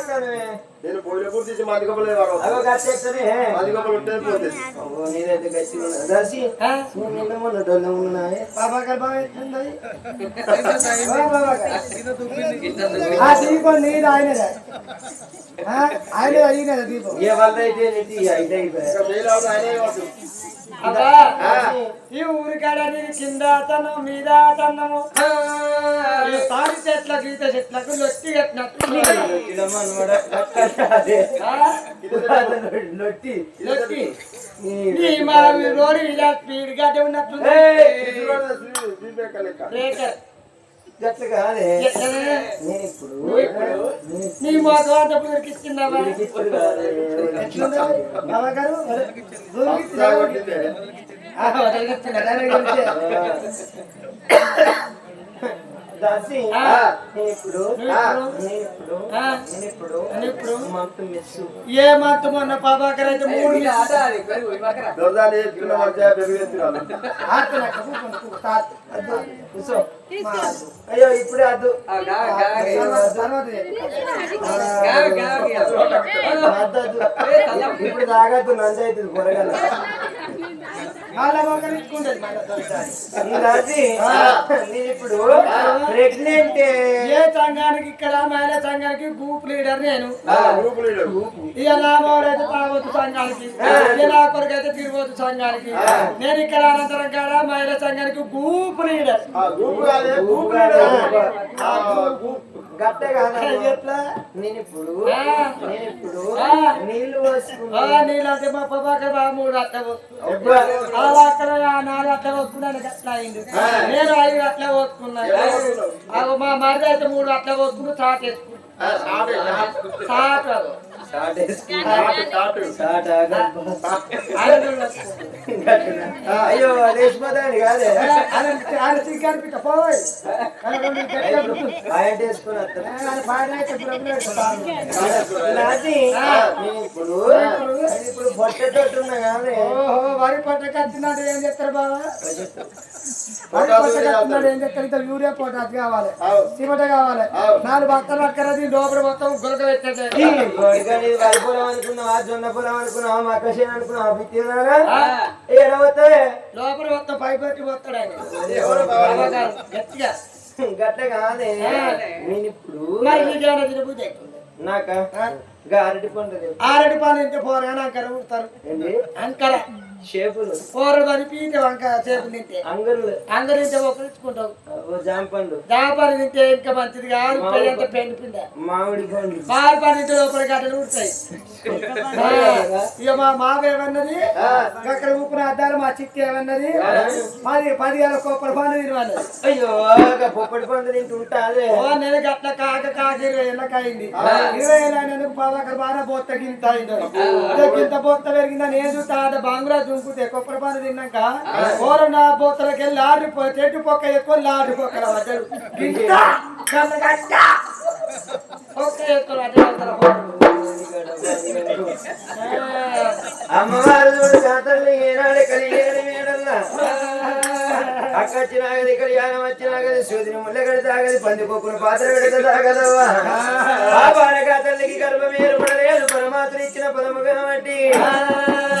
చేస్తానువే? నేను పోయిన పూర్తి తీసి మంది కప్పలే వాడు అగో గట్టెక్కనే. మంది కప్పలు ఉంటే పోతుంది అవ్వో, నీదైతే గట్టిగా ఉన్నది. దర్శి, నువ్వు నిన్న మొన్న డొల్ల ఉన్నాయే. బాబాగారు బాగా ఎట్లున్నది? ఓ బాబాగారు. ఆ దీపం నీది ఆయనదే. ఆ, ఆయనదే ఈయనదే దీపం. ఏ వాళ్ళదైతే నీది, అయితే అయిపోయా. ఈ ఊరికాడ నీకు కింద తనం మీద ఈ తాడి చెట్లకు ఈత చెట్లకు లొట్టి కట్టినట్టు. లొట్టి నీ నీ మా రోడ్డు ఇలా స్పీడ్గా ఉన్నట్టుంది గట్ల కాదే. నేను ఇప్పుడు నీ? బాబాగారు, ఏ మంత్ మొన్న పాపాకర్ అయితే మూడు. అయ్యో ఇప్పుడే అద్దు. ఇప్పుడు తాగద్దు నంది అవుతుంది పొరగల ఇప్పుడు ప్రెగ్నెంట్ ఏ సంఘానికి ఇక్కడ మహిళా సంఘానికి గ్రూప్ లీడర్ నేను. గ్రూప్ లీడర్ ఇక నా అయితే తాగొద్దు సంఘానికి. నా కొరకు అయితే తిరగొద్దు సంఘానికి. నేను ఇక్కడ అనంతరం కాడ మహిళా సంఘానికి గ్రూప్ లీడర్ ఆ గ్రూప్ లీడర్ ఆ గ్రూప్ గట్ట కాదు ఎట్లా నేను ఇప్పుడు ఆ. నేను ఇప్పుడు ఆ. నీళ్ళు పోసుకున్నా నీళ్ళంటే మా ప్రభాకర్ బాబు మూడు ఎప్పుడు? ఆ అక్కడ నాలుగు అట్లా పోసుకున్నాను అట్లా అయింది. నేను ఐదు అట్లా పోసుకున్నాను మా మరిది అయితే మూడు అట్లా పోసుకుని చాట్ వేసుకున్నాను అయ్యో కాదే ఆయన పిట్ట పోయి ఆయన పెట్టు. వేసుకుని ఇప్పుడు ఉన్నా కాదే ఓహో వరి పంట కట్టినాడు ఏం చేస్తారు బాబా? వరి పంట కట్టినాడు ఏం చేస్తారు? ఇంత యూరియా పొటాస్ కావాలి. సిమెంట్ కావాలి. నాలుగు బక్కలు పక్కనది లోపల మొత్తం గురక పెట్టండి గొడగని వరి పొలం అనుకున్నావా జొన్న పొలం అనుకున్నావా మక్కసేన అనుకున్నావా బిత్తినారా ఏడవతావే లోపల మొత్తం పై పెట్టి పోతాడు ఆయన. గట్టిగా. కాదే. నేను ఇప్పుడు అవుతుంది నాక? గారటి పండు ఆరడి పాలు తింటే పోరాని అంకర ఉడతారు ఏంటి అంకర. షేపులు పోరడు అని పీతే వంక చేపు తింటే. అంగరులు. అంగరు తింటే ఒకరించుకుంటావు ఓ జామ పండు. దాపాలు తింటే ఇంకా మంచిది కాదు. పెళ్ళంతా పెండి పిండ? మామిడి పండు. లోపల గడ్డలు ఉడతాయి ఇక మా మావ ఏమన్నది? అక్కడ ఊపిన అద్దాలు మా చిట్టి ఏమన్నది? పది పది వేల కోపల పండు తినమన్నది. అయ్యో పొప్పడి పండు అదే ఓ నెల గట్ల కాక కాక ఇరవై ఏళ్ళకి అయింది ఇరవై ఏళ్ళ అయినందుకు పదకొండు బాగా బొత్త గింత అయింది. గింత బొత్త పెరిగిందా నేను తాత బాంగురా దుంకుతే పండు తిన్నాక ఓర నా బొత్తలకి వెళ్ళి ఆడిపో చెట్టు పొక్క ఎక్కువ వడ్డలు అమ్మవారు చూడు జాతరలు ఏనాడు కలిగేది మేడల్లా అక్క వచ్చినాగది కళ్యాణం వచ్చినాగది సూదిని ముళ్ళ కడి తాగది పంది కొక్కును పాత్ర పెడితే తాగదవ్వా? ఆ. బాలక తల్లికి గర్భం ఏర్పడలేదు పరమాత్మ ఇచ్చిన పదము కాబట్టి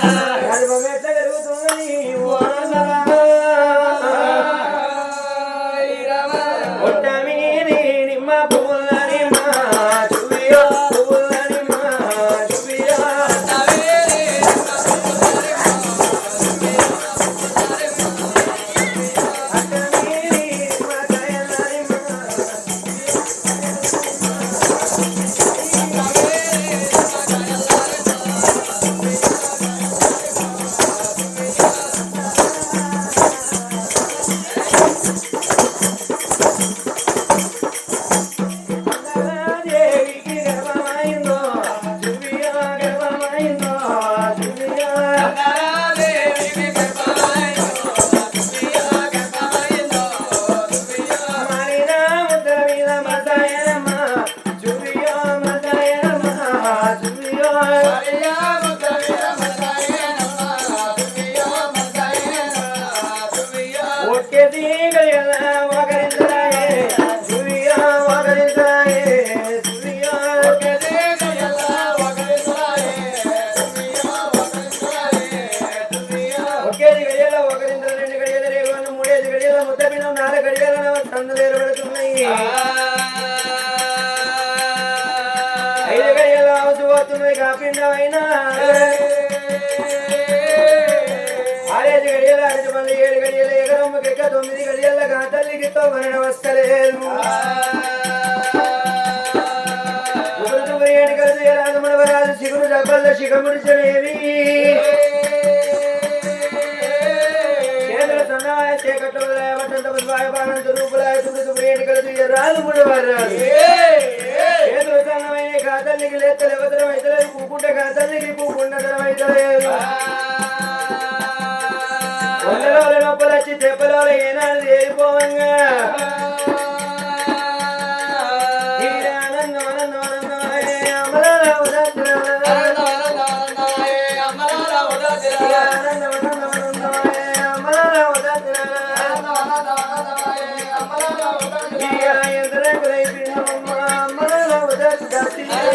గర్భం ఎట్లా కలుగుతున్నది రెండు వేలు పడుతున్నాయి ఐదు గడియలు అవసరపోతున్నాయి కాకుండా అయినా ఆరేడు గడియలు అరటి పనులు ఏడు గడియలు ఎగరమ్మకి ఎక్క తొమ్మిది గడియల గాతల్లికి తొమ్మిది వస్తలేదు ఏడు కలిసి రాజమనవరాజు శిగురు జబ్బల్ల శిఖముడిచనేవి చేతుల సన్నాయ చేకట్టుల వసంత పుష్పాయ బాణంత రూపులాయ తుడి తుడి ఏడు కలిసి రాజముడు వరాలు చేతుల సన్నమైన కాతల్లికి లేత్తలు ఎవతరం అయితే కూకుంటే కాతల్లికి కూకుండతరం అయితే వందలో నొప్పులు వచ్చి దెబ్బలో ఏనాడు ఏరిపోవంగా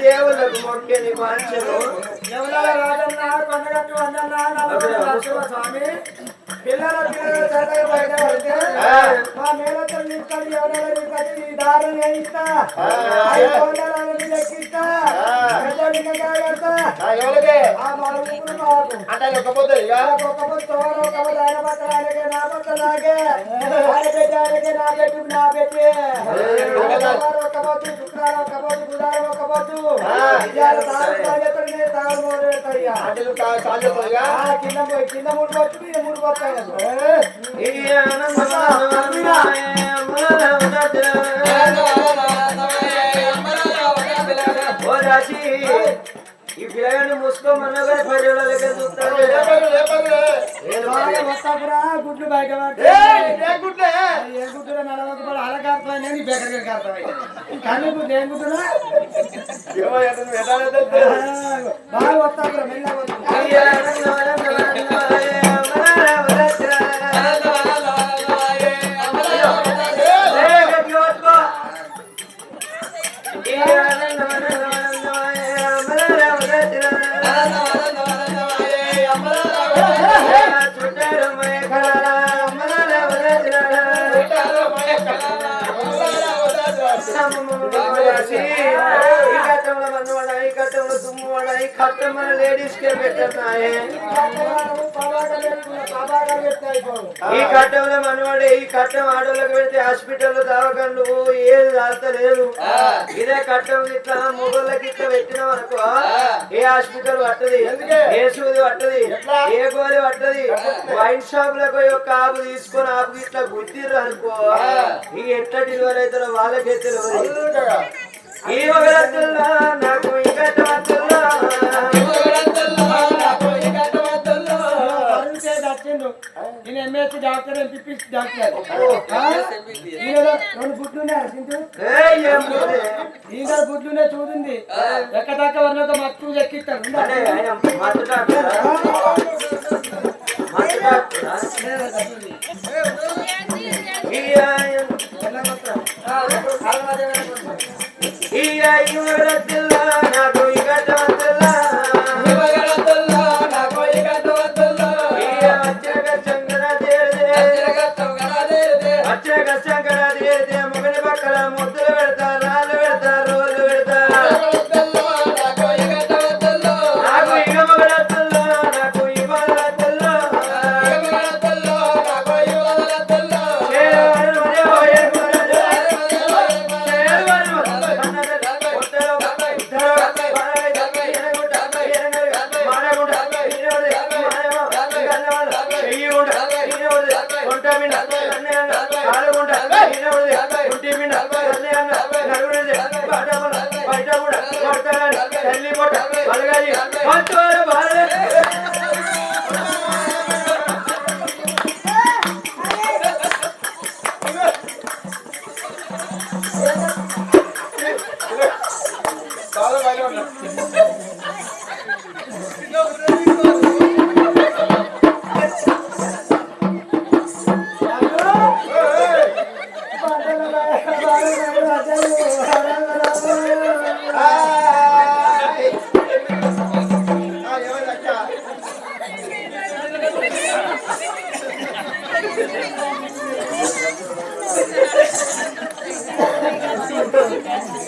దేవుళ్ళకు మొక్కని పంచను ఎవరాల రాజన్న కొండగట్టు వందన్న స్వామి. పిల్లల పిల్లల చక్కగా బయట పడితే మా మేనత్తలు తీసుకొని ఎవరైనా తీసుకొచ్చి ఈ దారులు వేయిస్తా. మరుగురు మాకు అంటే ఒక్కపోతే ఒక్కొక్క తోడు ఒక్కొక్క ఆయన బట్టలు ఆయనకే నా బట్టలు నాకే. ఆయన పెట్టి ఆయనకే నా పెట్టి నా పెట్టి. కింద కింద మూడు పట్టు మూడు ఈ పిల్లగాడు మూసుకోమన్నా కానీ లెక్క చూస్తాడు గుడ్లు బయట గుడ్లే? నేను కానీ గుడ్డు ఏం గుడ్డునా బాగా వస్తాపురా మెల్లగా లేడీస్ కే పెట్టన్నాయే ఈ కట్టంలో మనవాడే ఈ కట్టం ఆడోళ్ళకి పెడితే హాస్పిటల్ దవాఖాన్లు ఏది తాగుతలేదు ఇదే కట్టం ఇట్లా మొగోళ్ళకి ఇట్లా పెట్టినాం అనుకో ఏ హాస్పిటల్ పట్టది ఏ సూది పట్టది ఏ గోలి పట్టది వైన్ షాప్లకు యొక్క ఆపు తీసుకొని ఆపు ఇట్లా గుద్దిర్రు అనుకో ఇక ఎట్లా డెలివరీ అవుతారో వాళ్ళకే తెలియదు. ఈ ఒకరత్తుల్లో నాకు ఇంకా డాక్టర్ ఎంపీపీ డాక్టర్ రెండు బుడ్లు ఉన్నాయి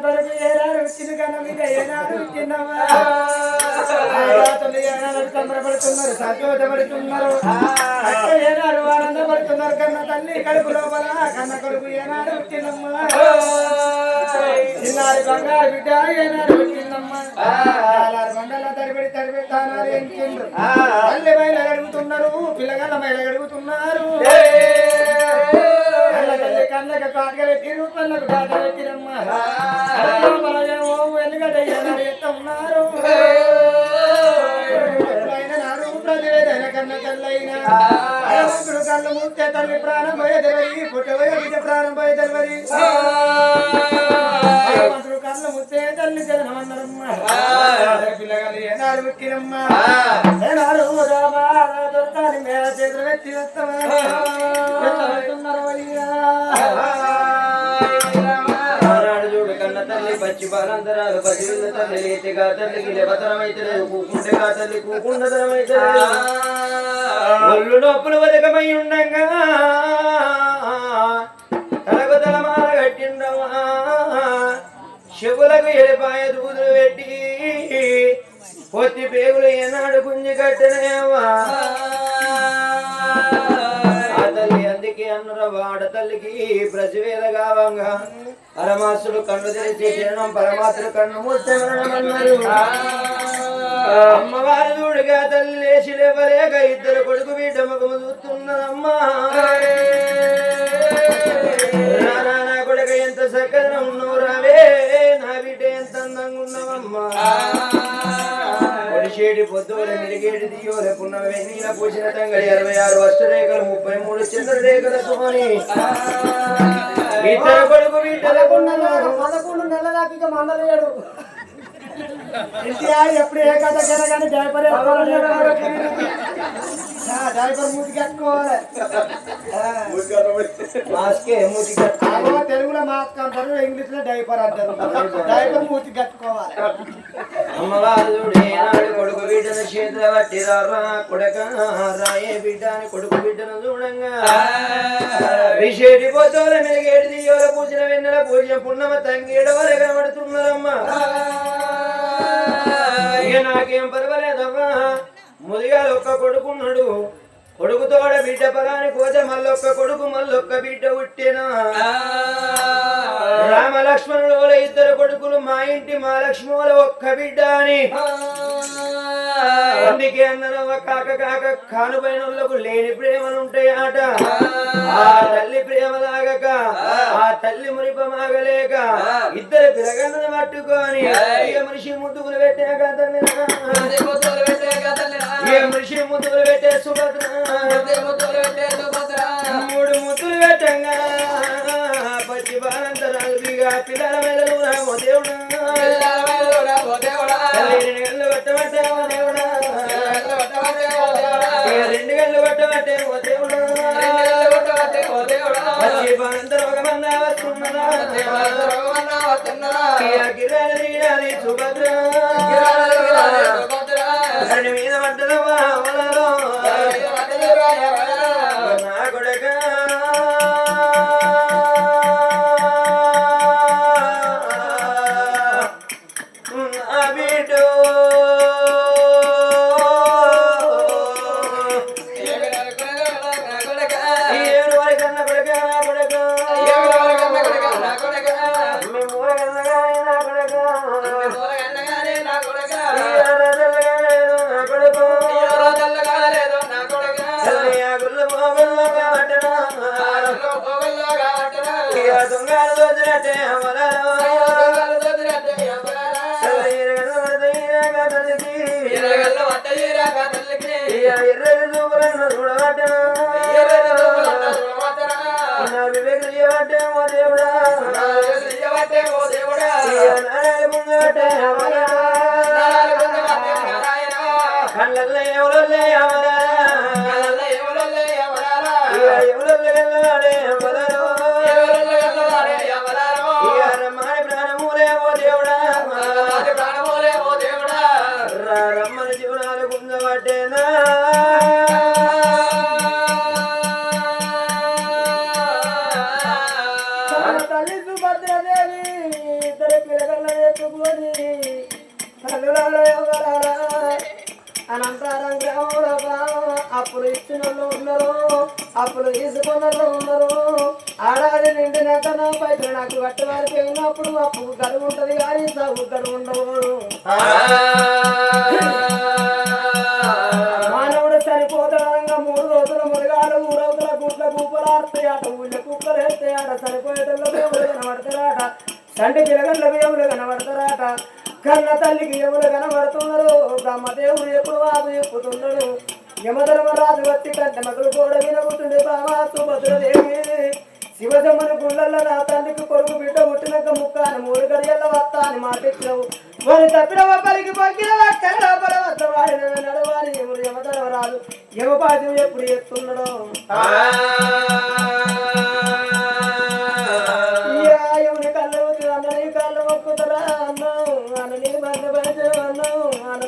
కొరకు ఏనాడు వచ్చిన కన్నా మీద ఏనాడు ఏనాడు సంబరపడుతున్నారు సంతోషపడుతున్నారు అక్క ఏనాడు ఆనందపడుతున్నారు కన్నా తల్లి కడుపు లోపల కన్న కొడుకు ఏనాడు తిన్నమ్మా చిన్నారి బంగారు బిడ్డ ఏనాడు పుట్టిందమ్మా మండల తడిబడి ఎంచిండ్రు తల్లి బయలు అడుగుతున్నారు పిల్లగాళ్ళ బయలు అడుగుతున్నారు తల్లి కళ్ళకు కాటక పెట్టి కాట ఉన్నారు? కన్న తల్లైనా. కళ్ళు ముట్టే తల్లి ప్రాణం పోయే పుట్టబోయే బిడ్డ ప్రాణం కళ్ళు ముట్టే తల్లి జనమన్నరమ్మా పిల్లగాలి ఏనాడు పుట్టినమ్మా ఏనాడు రామా దొరకాలి మేర చేతులు పెట్టి వస్తామా బాలంతరాలు తల్లి లేతిగా తల్లికి లేవతరమైతే లేదు తల్లి ఒళ్ళు నొప్పులు వదకమై ఉండగా తలకు తలమాల కట్టిండవా చెవులకు ఎలిపాయ దూదులు పెట్టి పొత్తి పేగులు ఏనాడు గుంజి కట్టనేవా అన్నర వాడ తల్లికి ప్రతివేద గావంగా పరమాత్ముడు కన్ను తెరిచి చిరణం పరమాత్ముడు కన్ను మూర్తమన్నారు అమ్మవారు చూడుగా తల్లి లేచి లేవలేక ఇద్దరు కొడుకు బిడ్డ ముఖము చూస్తున్నదమ్మా కొడుక ఎంత చక్కగా ఉన్నావు రావే నా బిడ్డ ఎంత అందంగా ఉన్నావమ్మా. పొడిచేటి పొద్దువల మెరిగేటి దియోల పున్నమ వెన్నీల పూసిన తంగడి అరవై ఆరు వస్తురేఖలు ముప్పై మూడు చంద్రరేఖల సోని ఇద్దరు కొడుకు పదకొండు నెలల దాకా మందలేడు. ఎన్టీఆర్ ఎప్పుడు ఏ కథ జరగానే డైపర్ డైపర్ మూతి కట్టుకోవాలి. మాస్కే మూతి ఆగో తెలుగులో మాస్క్ అంటారు ఇంగ్లీష్లో డైపర్ అంటారు. డైపర్ మూతి కట్టుకోవాలి. అమ్మవారు ఏనాడు కొడుకు బిడ్డను చేతుల పట్టి కొడక రాయే బిడ్డ అని కొడుకు బిడ్డను చూడంగా. విషేటి పోతోల మెలిగేటి దియోల పూజన వెన్నెల పూజ పున్నమ తంగేడ వరే కనబడుతున్నారమ్మా. ఇక నాకేం పర్వాలేదమ్మా. ముదిగాలు ఒక్క కొడుకున్నాడు. కొడుకుతోడ బిడ్డ పరాని పోతే మళ్ళొక్క కొడుకు మళ్ళొక్క బిడ్డ పుట్టేనా? రామ లక్ష్మణుడు వాళ్ళ ఇద్దరు కొడుకులు మా ఇంటి మా లక్ష్మణుల ఒక్క బిడ్డ అని. అందుకే అన్నరవ్వ కాక కాక కానుపైన లేని ప్రేమలు ఉంటాయి ఆట ఆ తల్లి ప్రేమ లాగక ఆ తల్లి మురిపమాగలేక ఇద్దరు పిలగన్నను పట్టుకొని మనిషి ముద్దుకులు పెట్టాక తల్లి ఏ మనిషి ముద్దులు పెట్టే సుభద్ర. మూడు ముద్దులు పెట్టంగా. పచ్చి బాలంతరాలు దిగా పిల్లల రామో దేవుడా? రెండు గంటలు కొట్టమంటే ఓ దేవుడా. పచ్చి గుట్ల కుప్పలు అట ఊళ్ళో కుక్కలు వేస్తాయి ఆట చనిపోయేటల్లో దేవుడు కనబడతారాట. తండ్రి దేవుడు కనబడతారాట. కన్న తల్లికి ఎవరు కనబడుతున్నారు? బ్రహ్మదేవుడు ఎప్పుడు వాదు చెప్పుతున్నాడు? యమధర్మరాజు వచ్చి కంటే మగులు కూడా వినబుతుంది బాబా సుభద్రదేవి. శివజమ్మని గుళ్ళల్లో నా తండ్రికి కొడుకు బిడ్డ పుట్టినాక ముక్క అని మూడు గడియల్లో వస్తా అని మాటిచ్చినావు వారి తప్పిన ఒక్కరికి పక్కిన వాడిన నడవాలి. ఎవరు యమధర్మరాజు యమపాద్యం ఎప్పుడు ఎత్తున్నాడో.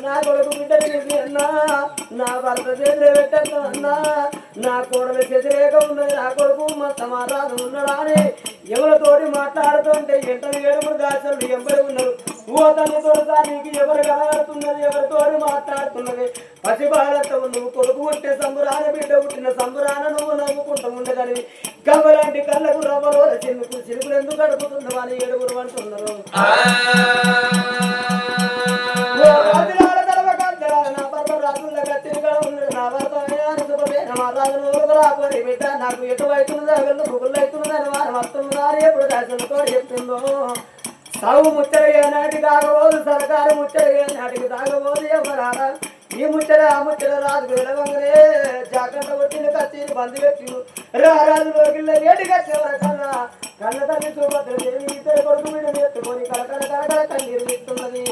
నా కొడుకు బిడ్డకి అన్నా. నా భర్త చేతులు పెట్టద్దు అన్నా. నా కోడలు వ్యతిరేక ఉన్నది నా కొడుకు మా సమాధానం ఉన్నాడా అని ఎవరితోటి మాట్లాడుతుంటే ఎంట ఏడుగురు దాచలు ఎవరు ఉన్నారు ఓ తల్లి తొలగా నీకు ఎవరు కనబడుతున్నది ఎవరితోటి మాట్లాడుతున్నది? పసిబాలతో నువ్వు కొడుకు పుట్టే సంబురాన బిడ్డ పుట్టిన సంబురాన నువ్వు నవ్వుకుంటూ ఉండదని గవ్వలాంటి కళ్ళకు రవ్వలో చినుకు చినుకులు ఎందుకు గడుపుతున్నావు అని ఏడుగురు అంటున్నారు. అయ్యాను బిడ్డ నాకు ఎటు అవుతున్నదా వెళ్ళు ముగ్గులు అవుతున్నదని వారు వస్తున్నదా అని ఎప్పుడు రాజులతో చెప్తుందో సాగు ముచ్చటగా నాటి కాకపోదు సరకారు ముచ్చటగా నాటికి తాగబోదు ఎవరారా ఈ ముచ్చట ఆ. ముచ్చట రాజు వెలవంగనే జాగ్రత్త కొట్టిన కత్తిని బంది పెట్టిను రారాజు లోకిళ్ళ నేటి కట్టేవరకన్నా కన్న తల్లి సుభద్ర దేవి ఇద్దరు కొడుకు మీద ఎత్తుకొని కలకల కలకల కన్నీరు ఇస్తున్నది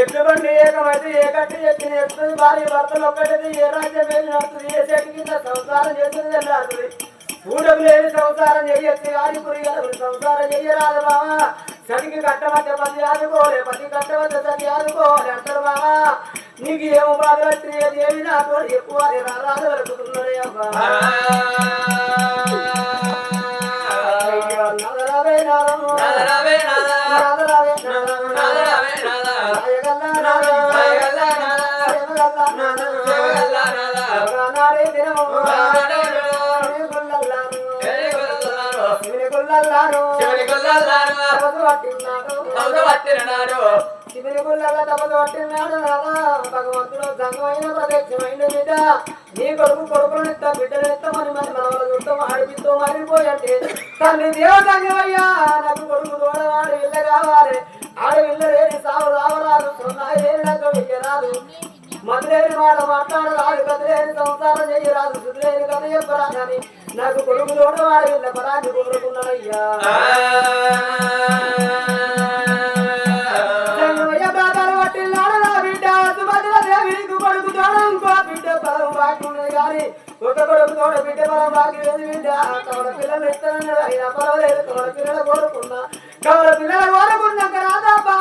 ఎటువంటి ఏకమైతే ఏకటి ఎత్తిన ఎత్తుంది భార్య భర్తలు ఒక్కటి ఏ రాజ్యం వెళ్ళి నడుతుంది ఏ చెట్టు కింద సంసారం చేస్తుంది వెళ్ళాడుతుంది ఊడకు లేని సంసారం చెయ్యొచ్చు కానీ పురిగలవు సంసారం చెయ్యరాదు బావా. చదికి కట్టమంటే పది ఆదుకోలే పది కట్టమంటే చది ఆదుకోలే అంటారు బావా. నీకు ఏమో బాధ వచ్చినాయి ఏమి నాకు ఎక్కువ రాదు వెలుగుతున్నాడే అబ్బా. పట్టినాడు. గుళ్ళల్లా. భగవంతుడు సంగమైన ప్రత్యక్షమైన బిడ్డ. నీ కొడుకు కొడుకునిస్త బిడ్డనిస్తామని మరి మన చుట్టం ఆడిపిస్తూ మరిపోయంటే తల్లి దేవతంగమయ్యా నాకు కొడుకు తోడవాడు ఇళ్ళ కావాలి. ఆడ ఇళ్ళ లేని సాగు రావరాదు సున్నాయి లేని నాకు వెయ్యరాదు. మధులేని మాట మాట్లాడరాదు కదిలేని సంసారం చెయ్యరాదు శుద్ధులేని కథ చెప్పరాదు అని నాకు కొడుకు తోడవాడు ఇళ్ళ పరాన్ని కోరుకున్నానయ్యా. తోడ ఒక కొడుకు తోడ బిడ్డ బలం బాకీ లేదు బిడ్డ. కవల పిల్లలు ఇస్తానన్నాడు అయినా పర్వాలేదు కవల పిల్లలు కోరుకున్నా. కవల పిల్లలు కోరుకున్నాక రాదా బాబా